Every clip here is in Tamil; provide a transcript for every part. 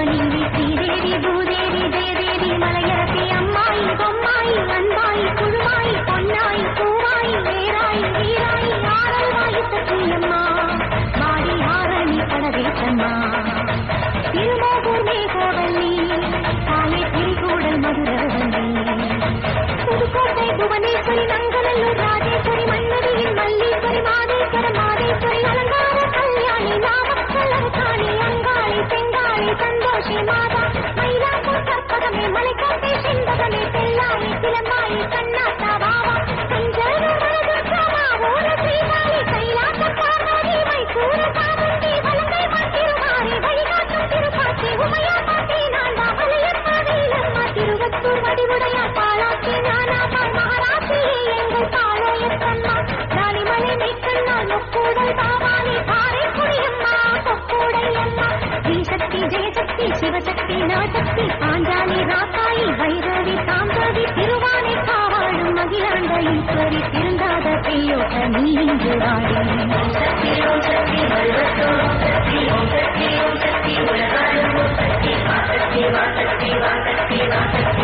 ಬನಿಂಗಿ ಸಿರೇರಿ नींद आई Thank you.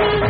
Thank you.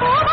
போ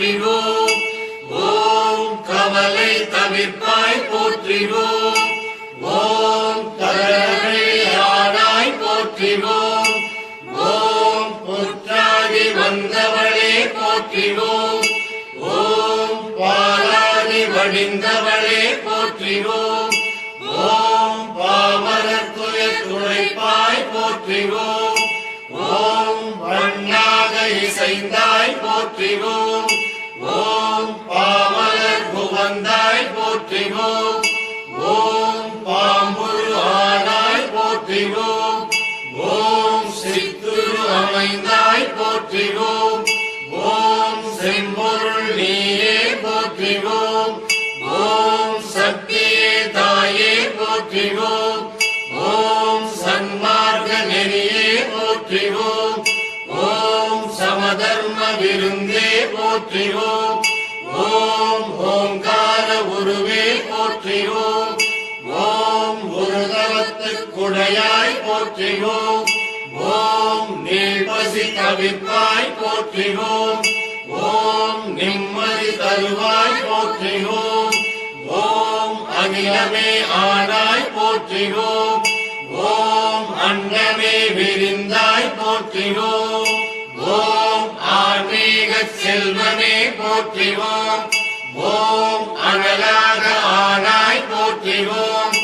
போற்றிவோம் ஓம் கவலை தவிர்ப்பாய் போற்றிவோம் ஓம் கலரை ஆனாய் ஓம் வந்தவளே ஓம் வடிந்தவளே போற்றிவோம் போற்றிவோம் ஓம் வண்ணாக இசைந்தாய் போற்றிவோம் ஓம் பாமலர் புவந்தாய் போற்றிவோம் ஓம் பாம்புரு ஆனாய் போற்றிவோம் ஓம் சித்துரு அமைந்தாய் போற்றிவோம் ஓம் செம்பொருள் நீயே போற்றிவோம் போற்றிவோம் ஓம் ஓங்கார உருவே போற்றிவோம் ஓம் உருதவத்துக்குடையாய் போற்றிவோம் ஓம் நீள்பசி தவிர்ப்பாய் போற்றிவோம் ஓம் நிம்மதி தருவாய் போற்றிவோம் ஓம் அகிலமே ஆனாய் போற்றிவோம் ஓம் அன்னமே விரிந்தாய் போற்றிவோம் செல்வமே போற்றிவோம். ஓம் அனலாக ஆனாய் போற்றிவோம்.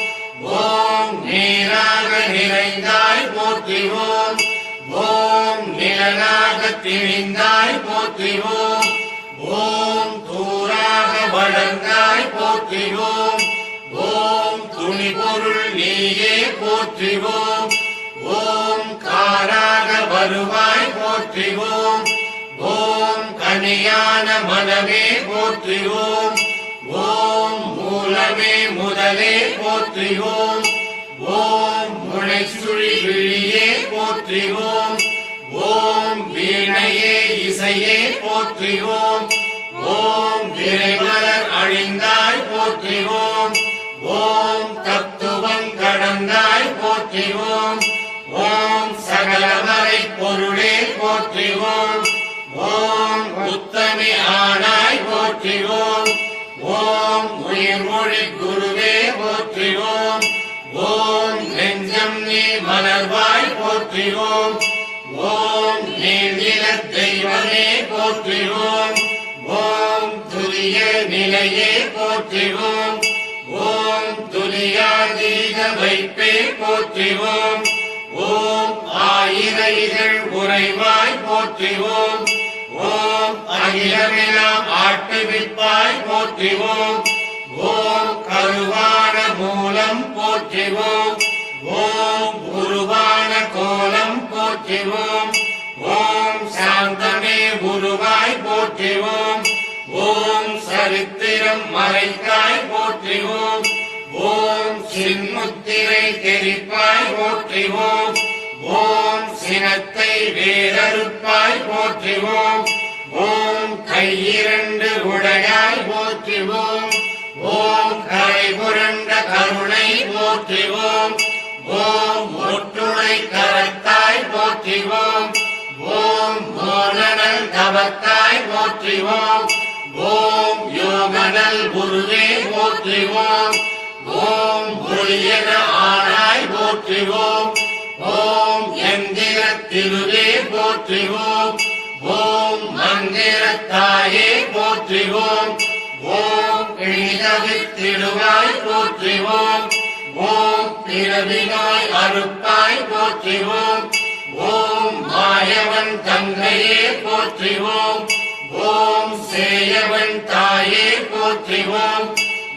ஓம் நீராக நிறைந்தாய் போற்றிவோம். ஓம் நிழலாக திணிந்தாய் போற்றிவோம். ஓம் தூராக வளர்ந்தாய் போற்றிவோம். ஓம் துணி பொருள் நீயே போற்றிவோம். ஓம் காராக வருவாய் போற்றிவோம். அணியான மனமே போற்றுவோம். ஓம் மூலமே முதலே போற்றுவோம். ஓம் முளைச்சுழி விழியே போற்றுவோம். ஓம் வீணையே இசையே போற்றுவோம். ஓம் விரைமலர் அழிந்தாய் போற்றுவோம். ஓம் தத்துவம் கடந்தாய் போற்றுவோம். ஓம் சகலமறை பொருளே போற்றுவோம். போற்றிவோம். ஓம் உயிர்மொழி குருவே போற்றிவோம். ஓம் நெஞ்சம் நீ மலர்வாய் போற்றிவோம். ஓம் நீ தெய்வமே போற்றிவோம். ஓம் துரிய நிலையே போற்றிவோம். ஓம் துரியாதீக வைப்பே போற்றிவோம். ஓம் ஆயிர இதழ் உறைவாய் போற்றிவோம். ஓம் அகிலமெல்லாம் ஆட்டுவிப்பாய் போற்றிவோம். ஓம் கருவான மூலம் போற்றிவோம். ஓம் உருவான கோலம் போற்றிவோம். ஓம் சாந்தமே உருவாய் போற்றிவோம். ஓம் சரித்திரம் மறைக்காய் போற்றிவோம். ஓம் சின்முத்திரை தெரிப்பாய் போற்றிவோம். ஓம் சினத்தை வேறறுப்பாய் போற்றிவோம். ஓம் கையிரண்டு உடையாய் போற்றுவோம். ஓம் கரை புரண்ட கருணை போற்றுவோம். ஓம் ஒற்றுணை கரத்தாய் போற்றுவோம். ஓம் மோனல் தவத்தாய் போற்றுவோம். ஓம் யோகனல் குருவே போற்றுவோம். ஓம் ஒளியன ஆனாய் போற்றுவோம். ஓம் எந்திர திருவே போற்றுவோம். ஓம் மந்திரத்தாயே போற்றிவோம். ஓம் இழிதவித்திடுவாய் போற்றிவோம். ஓம் பிறவினாய் அறுப்பாய் போற்றிவோம். ஓம் மாயவன் தங்கையே போற்றிவோம். ஓம் சேயவன் தாயே போற்றிவோம்.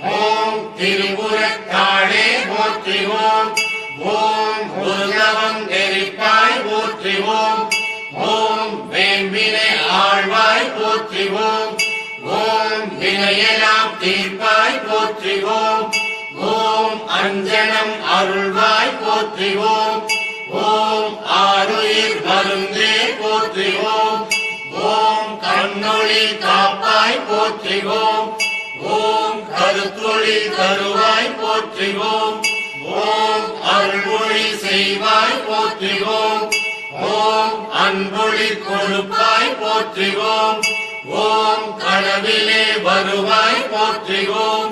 ஓம் திரிபுரத்தாளே போற்றிவோம். ஓம் உருகவம் தெரிப்பாய் போற்றிவோம். போற்றிவோம். ஓம் வினையெல்லாம் தீர்ப்பாய் போற்றிவோம். ஓம் அஞ்சனம் அருள்வாய் போற்றிவோம். ஓம் ஆருயிர் மருந்தே போற்றிவோம். ஓம் கண்ணொளி காப்பாய் போற்றிவோம். ஓம் கருத்தொளி தருவாய் போற்றிவோம். ஓம் அருள்மொழி செய்வாய் போற்றிவோம். ஓம் அன்பொழி கொழுப்பாய் போற்றிவோம். ஓம் கனவிலே வருவாய் போற்றிவோம்.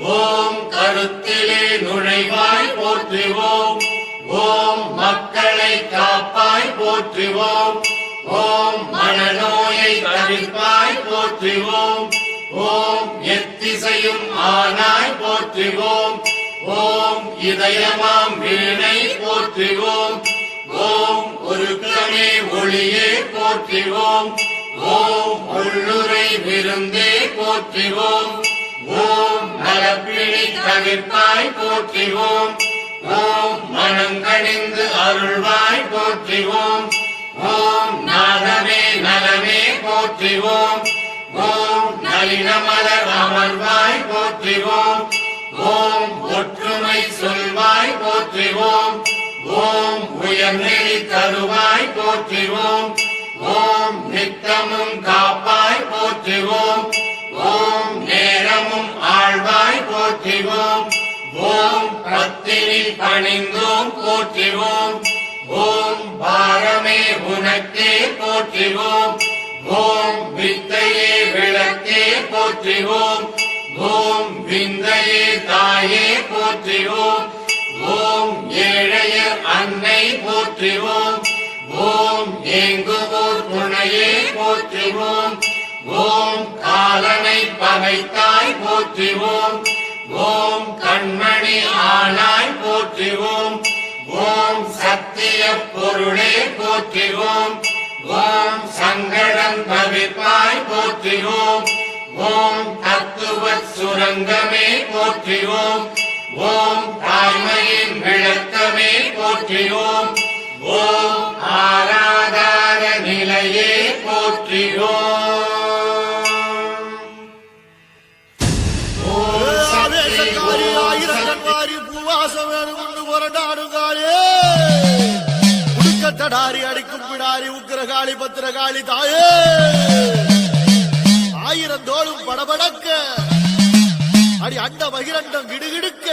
ஓம் கருத்திலே நுழைவாய் போற்றிவோம். ஓம் மக்களை காப்பாய் போற்றுவோம். ஓம் மனநோயை தவிர்ப்பாய் போற்றுவோம். ஓம் எத்திசையும் ஆனாய் போற்றுவோம். ஓம் இதயமாம் வீணை போற்றுவோம். ஓம் ஒருக்கமே ஒளியே போற்றுவோம். ஓம் உள்ளுரை விருந்தே போற்றுவோம். ஓம் நலப்பிணி தவிர்ப்பாய் போற்றுவோம். ஓம் மனங்கணிந்து அருள்வாய் போற்றுவோம். ஓம் நாதமே நலமே போற்றுவோம். ஓம் நளினமலர் அமர்வாய் போற்றுவோம். ஓம் ஒற்றுமை சொல்வாய் போற்றுவோம். ஓம் உயர்நெறி தருவாய் போற்றுவோம். ஓம் நித்தமும் காப்பாய் போற்றுவோம். ஓம் நேரமும் ஆழ்வாய் போற்றுவோம். ஓம் பத்திரி பணிந்தோம் போற்றுவோம். ஓம் பாரமே உனக்கே போற்றுவோம். ஓம் வித்தையே விளக்கே போற்றுவோம். ஓம் விந்தையே தாயே போற்றுவோம். ஓம் ஏழையர் அன்னை போற்றுவோம். ஓம் ஏங்குவோர் துணையே போற்றுவோம். ஓம் காலனை பகைத்தாய் போற்றுவோம். ஓம் கண்மணி ஆனாய் போற்றுவோம். ஓம் சத்திய பொருளே போற்றுவோம். ஓம் சங்கடம் பவிப்பாய் போற்றுவோம். ஓம் தத்துவ சுரங்கமே போற்றுவோம். ஓம் தாய் பத்திரகாளி பத்திரகாளி தாயே. ஆயிரம் தோளும் படபடக்க. அடி அண்ட பகிரண்டம் கிடுகிடுக்க.